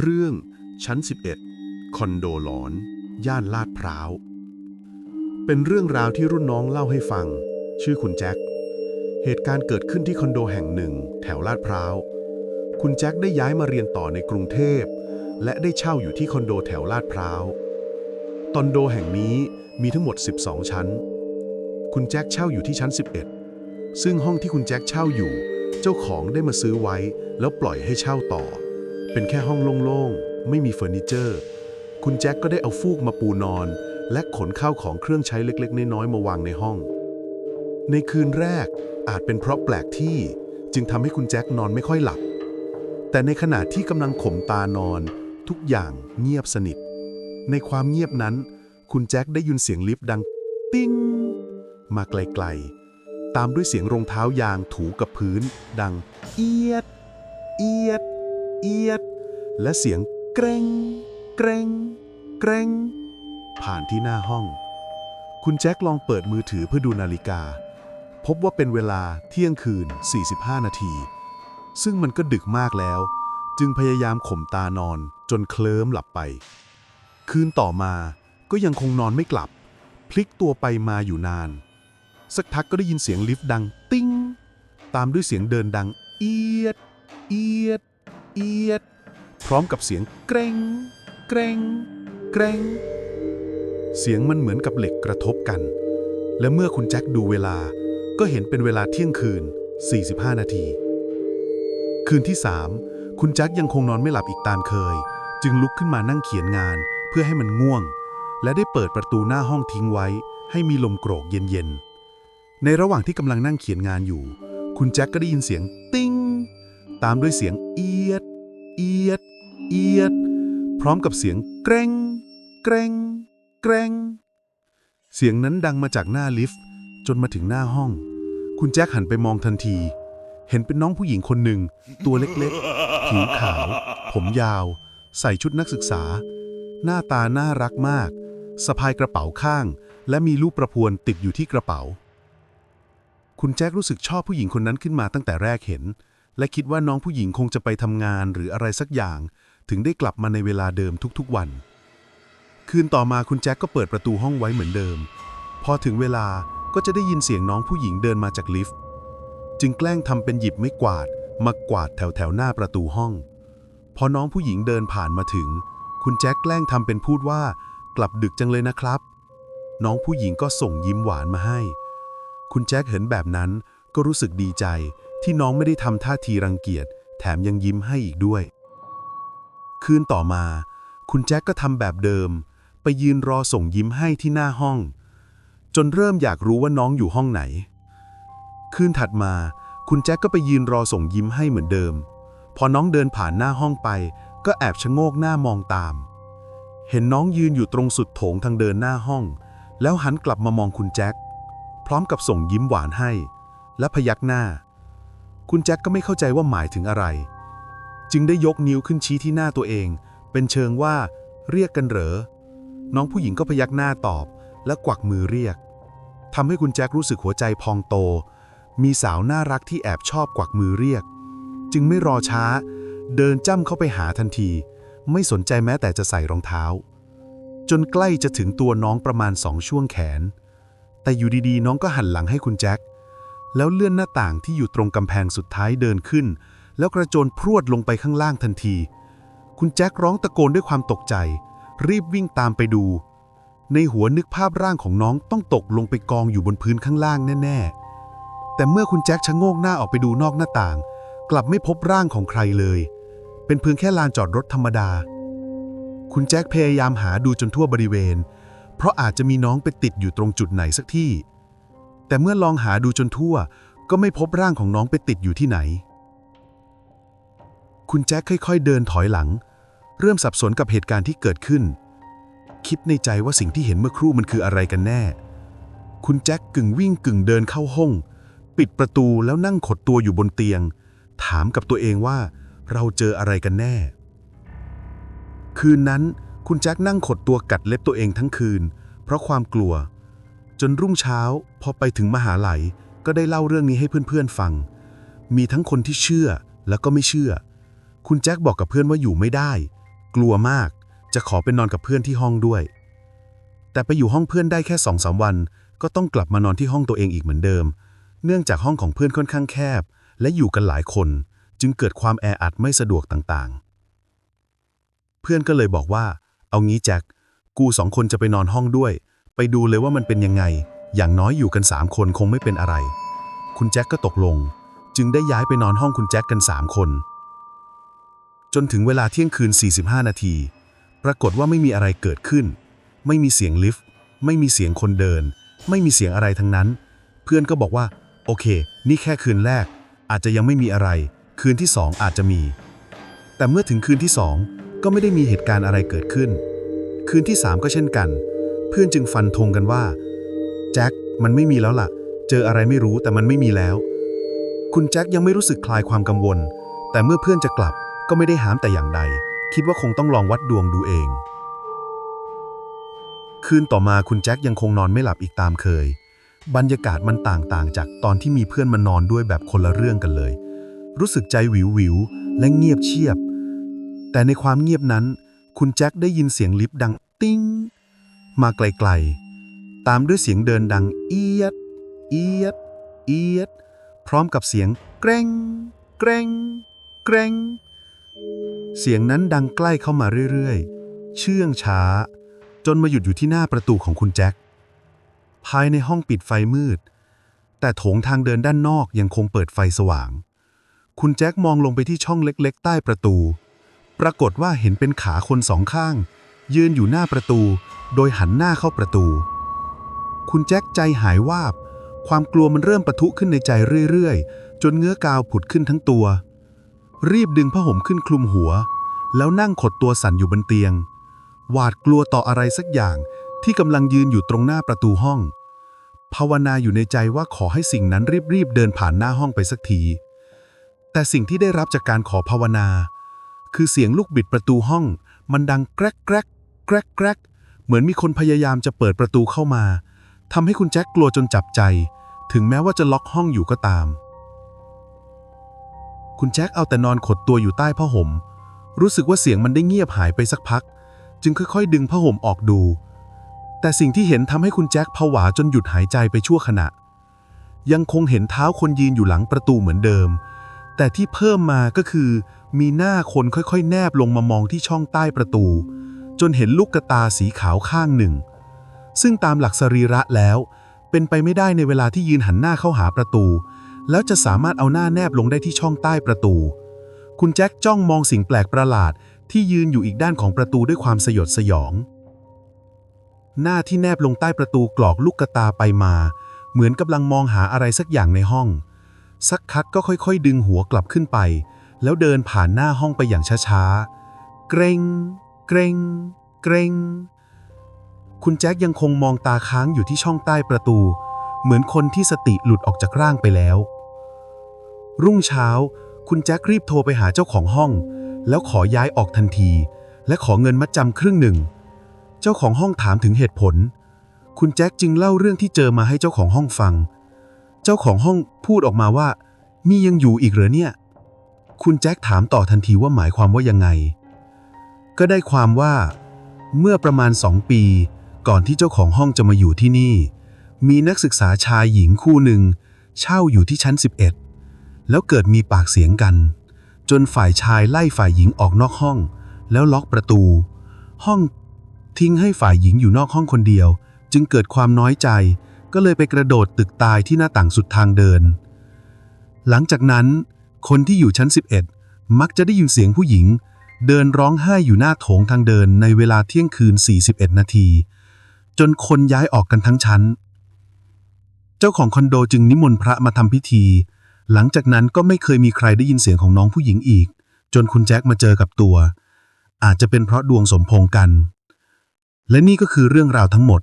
เรื่องชั้น 11 คอนโดหลอน ย่านลาดพร้าว เป็นเรื่องราวที่รุ่นน้องเล่าให้ฟัง ชื่อคุณแจ็ค เหตุการณ์เกิดขึ้นที่คอนโดแห่งหนึ่ง แถวลาดพร้าว คุณแจ็คได้ย้ายมาเรียนต่อในกรุงเทพ และได้เช่าอยู่ที่คอนโดแถวลาดพร้าว คอนโดแห่งนี้มีทั้งหมด 12 ชั้น คุณแจ็คเช่าอยู่ที่ชั้น 11 ซึ่งห้องที่คุณแจ็คเช่าอยู่ เจ้าของได้มาซื้อไว้ แล้วปล่อยให้เช่าต่อ เป็นแค่ห้องโล่งๆ ไม่มีเฟอร์นิเจอร์ คุณแจ็คก็ได้เอาฟูกมาปูนอน และขนข้าวของเครื่องใช้เล็กๆ น้อยๆ มาวางในห้อง ในคืนแรกอาจเป็นเพราะแปลกที่จึงทำให้คุณแจ็คนอนไม่ค่อยหลับ แต่ในขณะที่กำลังข่มตานอน ทุกอย่างเงียบสนิท ในความเงียบนั้น คุณแจ็คได้ยินเสียงลิฟต์ดัง ติ้ง มาไกลๆ ตามด้วยเสียงรองเท้ายางถูกับพื้น ดัง เอียด เอียด เอียด และเสียงเกรงเกรงเกรงผ่านที่หน้าห้อง คุณแจ็คลองเปิดมือถือเพื่อดูนาฬิกา พบว่าเป็นเวลาเที่ยงคืน 45 นาที ซึ่งมันก็ดึกมากแล้ว จึงพยายามข่มตานอนจนเคลิ้มหลับไป คืนต่อมาก็ยังคงนอนไม่กลับ พลิกตัวไปมาอยู่นาน สักพักก็ได้ยินเสียงลิฟต์ดัง ติ้ง ตามด้วยเสียงเดินดัง เอียด เอียด เอียด พร้อมกับเสียงเกรงเกรงเกรงเสียงมันเหมือนกับเหล็กกระทบกัน และเมื่อคุณแจ็คดูเวลา ก็เห็นเป็นเวลาเที่ยงคืน 45 นาที คืนที่ 3 คุณแจ็คยังคงนอนไม่หลับอีกตามเคย จึงลุกขึ้นมานั่งเขียนงานเพื่อให้มันง่วง และได้เปิดประตูหน้าห้องทิ้งไว้ ให้มีลมโกรกเย็นๆ ในระหว่างที่กำลังนั่งเขียนงานอยู่ คุณแจ็คก็ได้ยินเสียง ติ้ง ตามด้วยเสียงเอียด เอียด เอียด พร้อมกับเสียงเกรงเกรงเกรงเสียงนั้นดังมาจากหน้าลิฟต์จนมาถึงหน้าห้อง คุณแจ็คหันไปมองทันที เห็นเป็นน้องผู้หญิงคนหนึ่ง ตัวเล็กๆ ผิวขาว ผมยาว ใส่ชุดนักศึกษา หน้าตาน่ารักมาก สะพายกระเป๋าข้าง และมีลูกประพวนติดอยู่ที่กระเป๋า คุณแจ็ครู้สึกชอบผู้หญิงคนนั้นขึ้นมาตั้งแต่แรกเห็น และคิดว่าน้องผู้หญิงคงจะไปทำงานหรืออะไรสักอย่าง ถึงได้กลับมาในเวลาเดิมทุกๆวัน คืนต่อมาคุณแจ็คก็เปิดประตูห้องไว้เหมือนเดิม พอถึงเวลาก็จะได้ยินเสียงน้องผู้หญิงเดินมาจากลิฟต์ จึงแกล้งทำเป็นหยิบไม้กวาด มากวาดแถวแถวๆหน้าประตูห้อง พอน้องผู้หญิงเดินผ่านมาถึง คุณแจ็คแกล้งทำเป็นพูดว่า กลับดึกจังเลยนะครับ น้องผู้หญิงก็ส่งยิ้มหวานมาให้ คุณแจ็คเห็นแบบนั้นก็รู้สึกดีใจ ที่น้องไม่ได้ทำท่าทีรังเกียจ แถมยังยิ้มให้อีกด้วย คืนต่อมา คุณแจ็คก็ทำแบบเดิม ไปยืนรอส่งยิ้มให้ที่หน้าห้อง จนเริ่มอยากรู้ว่าน้องอยู่ห้องไหน คืนถัดมา คุณแจ็คก็ไปยืนรอส่งยิ้มให้เหมือนเดิม พอน้องเดินผ่านหน้าห้องไป ก็แอบชะโงกหน้ามองตาม เห็นน้องยืนอยู่ตรงสุดโถงทางเดินหน้าห้อง แล้วหันกลับมามองคุณแจ็คพร้อมกับส่งยิ้มหวานให้ และพยักหน้า คุณแจ็คก็ไม่เข้าใจว่าหมายถึงอะไร จึงได้ยกนิ้วขึ้นชี้ที่หน้าตัวเอง เป็นเชิงว่า เรียกกันเหรอ น้องผู้หญิงก็พยักหน้าตอบ และกวักมือเรียกทำให้คุณแจ็ครู้สึกหัวใจพองโต มีสาวน่ารักที่แอบชอบกวักมือเรียก จึงไม่รอช้า เดินจ้ำเข้าไปหาทันที ไม่สนใจแม้แต่จะใส่รองเท้า จนใกล้จะถึงตัวน้องประมาณสองช่วงแขน แต่อยู่ดีๆ น้องก็หันหลังให้คุณแจ็ค แล้วเลื่อนหน้าต่างที่อยู่ตรงกำแพงสุดท้ายเดินขึ้น แล้วกระโจนพรวดลงไปข้างล่างทันที คุณแจ็คร้องตะโกนด้วยความตกใจ รีบวิ่งตามไปดู ในหัวนึกภาพร่างของน้องต้องตกลงไปกองอยู่บนพื้นข้างล่างแน่ ๆ แต่เมื่อคุณแจ็คชะโงกหน้าออกไปดูนอกหน้าต่าง กลับไม่พบร่างของใครเลย เป็นเพียงแค่ลานจอดรถธรรมดา คุณแจ็คพยายามหาดูจนทั่วบริเวณ เพราะอาจจะมีน้องไปติดอยู่ตรงจุดไหนสักที่ แต่เมื่อลองหาดูจนทั่ว ก็ไม่พบร่างของน้องไปติดอยู่ที่ไหน คุณแจ็คค่อยๆ เดินถอยหลัง เริ่มสับสนกับเหตุการณ์ที่เกิดขึ้น คิดในใจว่าสิ่งที่เห็นเมื่อครู่มันคืออะไรกันแน่ คุณแจ็คกึ่งวิ่งกึ่งเดินเข้าห้อง ปิดประตูแล้วนั่งขดตัวอยู่บนเตียง ถามกับตัวเองว่า เราเจออะไรกันแน่ คืนนั้นคุณแจ็คนั่งขดตัวกัดเล็บตัวเองทั้งคืน เพราะความกลัว จนรุ่งเช้าพอไปถึงมหาลัยก็ได้เล่าเรื่องนี้ให้เพื่อนๆฟัง มีทั้งคนที่เชื่อแล้วก็ไม่เชื่อ คุณแจ็คบอกกับเพื่อนว่าอยู่ไม่ได้ กลัวมาก จะขอไปนอนกับเพื่อนที่ห้องด้วย แต่ไปอยู่ห้องเพื่อนได้แค่สองสามวัน ก็ต้องกลับมานอนที่ห้องตัวเองอีกเหมือนเดิม เนื่องจากห้องของเพื่อนค่อนข้างแคบ และอยู่กันหลายคน จึงเกิดความแออัดไม่สะดวกต่างๆ เพื่อนก็เลยบอกว่า เอางี้แจ็ค กูสองคนจะไปนอนห้องด้วย ไปดูเลยว่ามันเป็นยังไง อย่างน้อยอยู่กันสามคนคงไม่เป็นอะไร คุณแจ็คก็ตกลง จึงได้ย้ายไปนอนห้องคุณแจ็คกันสามคน จนถึงเวลาเที่ยงคืน 45 นาที ปรากฏว่าไม่มีอะไรเกิดขึ้น ไม่มีเสียงลิฟต์ ไม่มีเสียงคนเดิน ไม่มีเสียงอะไรทั้งนั้น เพื่อนก็บอกว่า โอเค นี่แค่คืนแรก อาจจะยังไม่มีอะไร คืนที่สองอาจจะมี แต่เมื่อถึงคืนที่สองก็ไม่ได้มีเหตุการณ์อะไรเกิดขึ้น คืนที่สามก็เช่นกัน เพื่อนจึงฟันธงกันว่าแจ็คมันไม่มีแล้วล่ะ เจออะไรไม่รู้แต่มันไม่มีแล้ว คุณแจ็คยังไม่รู้สึกคลายความกังวล แต่เมื่อเพื่อนจะกลับก็ไม่ได้หามแต่อย่างใด คิดว่าคงต้องลองวัดดวงดูเอง คืนต่อมาคุณแจ็คยังคงนอนไม่หลับอีกตามเคย บรรยากาศมันต่างๆ จากตอนที่มีเพื่อนมานอนด้วยแบบคนละเรื่องกันเลย รู้สึกใจวิววิวและเงียบเชียบ แต่ในความเงียบนั้น คุณแจ็คได้ยินเสียงลิฟต์ดัง ติ้ง มาไกลๆ ตามด้วยเสียงเดินดังเอียด เอียด เอียด พร้อมกับเสียงแกรงแกรงแกรงเสียงนั้นดังใกล้เข้ามาเรื่อยๆ เชื่องช้า จนมาหยุดอยู่ที่หน้าประตูของคุณแจ็ค ภายในห้องปิดไฟมืด แต่โถงทางเดินด้านนอกยังคงเปิดไฟสว่าง คุณแจ็คมองลงไปที่ช่องเล็กๆ ใต้ประตู ปรากฏว่าเห็นเป็นขาคนสองข้าง ยืนอยู่หน้าประตู โดยหันหน้าเข้าประตู คุณแจ็คใจหายวาบ ความกลัวมันเริ่มปะทุขึ้นในใจเรื่อยๆ จนเงื้อกาวผุดขึ้นทั้งตัว รีบดึงผ้าห่มขึ้นคลุมหัว แล้วนั่งขดตัวสั่นอยู่บนเตียง หวาดกลัวต่ออะไรสักอย่างที่กำลังยืนอยู่ตรงหน้าประตูห้อง ภาวนาอยู่ในใจว่าขอให้สิ่งนั้นรีบๆเดินผ่านหน้าห้องไปสักที แต่สิ่งที่ได้รับจากการขอภาวนา คือเสียงลูกบิดประตูห้อง มันดังแกรกแกรก แกรกแกรกเหมือนมีคนพยายามจะเปิดประตูเข้ามาทำให้คุณแจ็คกลัวจนจับใจ ถึงแม้ว่าจะล็อกห้องอยู่ก็ตาม คุณแจ็คเอาแต่นอนขดตัวอยู่ใต้ผ้าห่ม รู้สึกว่าเสียงมันได้เงียบหายไปสักพัก จึงค่อยๆ ดึงผ้าห่มออกดู แต่สิ่งที่เห็นทำให้คุณแจ็คผวาจนหยุดหายใจไปชั่วขณะ ยังคงเห็นเท้าคนยืนอยู่หลังประตูเหมือนเดิม แต่ที่เพิ่มมาก็คือ มีหน้าคนค่อยๆ แนบลงมามองที่ช่องใต้ประตู จนเห็นลูกกระตาสีขาวข้างหนึ่ง ซึ่งตามหลักสรีระแล้ว เป็นไปไม่ได้ในเวลาที่ยืนหันหน้าเข้าหาประตู แล้วจะสามารถเอาหน้าแนบลงได้ที่ช่องใต้ประตู คุณแจ็คจ้องมองสิ่งแปลกประหลาด ที่ยืนอยู่อีกด้านของประตูด้วยความสยดสยอง หน้าที่แนบลงใต้ประตูกรอกลูกกระตาไปมา เหมือนกำลังมองหาอะไรสักอย่างในห้อง สักพักก็ค่อยๆ ดึงหัวกลับขึ้นไป แล้วเดินผ่านหน้าห้องไปอย่างช้าๆ เกรง เกรงเกรงคุณแจ็คยังคงมองตาค้างอยู่ที่ช่องใต้ประตู เหมือนคนที่สติหลุดออกจากร่างไปแล้ว รุ่งเช้า คุณแจ็ครีบโทรไปหาเจ้าของห้อง แล้วขอย้ายออกทันที และขอเงินมัดจำครึ่งหนึ่ง เจ้าของห้องถามถึงเหตุผล คุณแจ็คจึงเล่าเรื่องที่เจอมาให้เจ้าของห้องฟัง เจ้าของห้องพูดออกมาว่า มียังอยู่อีกเหรอเนี่ย คุณแจ็คถามต่อทันทีว่าหมายความว่ายังไง ก็ได้ความว่า เมื่อประมาณสองปี ก่อนที่เจ้าของห้องจะมาอยู่ที่นี่ มีนักศึกษาชายหญิงคู่หนึ่ง เช่าอยู่ที่ชั้น 11 แล้วเกิดมีปากเสียงกัน จนฝ่ายชายไล่ฝ่ายหญิงออกนอกห้อง แล้วล็อกประตู ห้องทิ้งให้ฝ่ายหญิงอยู่นอกห้องคนเดียว จึงเกิดความน้อยใจ ก็เลยไปกระโดดตึกตายที่หน้าต่างสุดทางเดิน หลังจากนั้น คนที่อยู่ชั้น 11 มักจะได้ยินเสียงผู้หญิง เดินร้องไห้อยู่หน้าโถงทางเดินในเวลาเที่ยงคืน 41 นาที จนคนย้ายออกกันทั้งชั้น เจ้าของคอนโดจึงนิมนต์พระมาทำพิธี หลังจากนั้นก็ไม่เคยมีใครได้ยินเสียงของน้องผู้หญิงอีก จนคุณแจ็คมาเจอกับตัว อาจจะเป็นเพราะดวงสมพงกัน และนี่ก็คือเรื่องราวทั้งหมด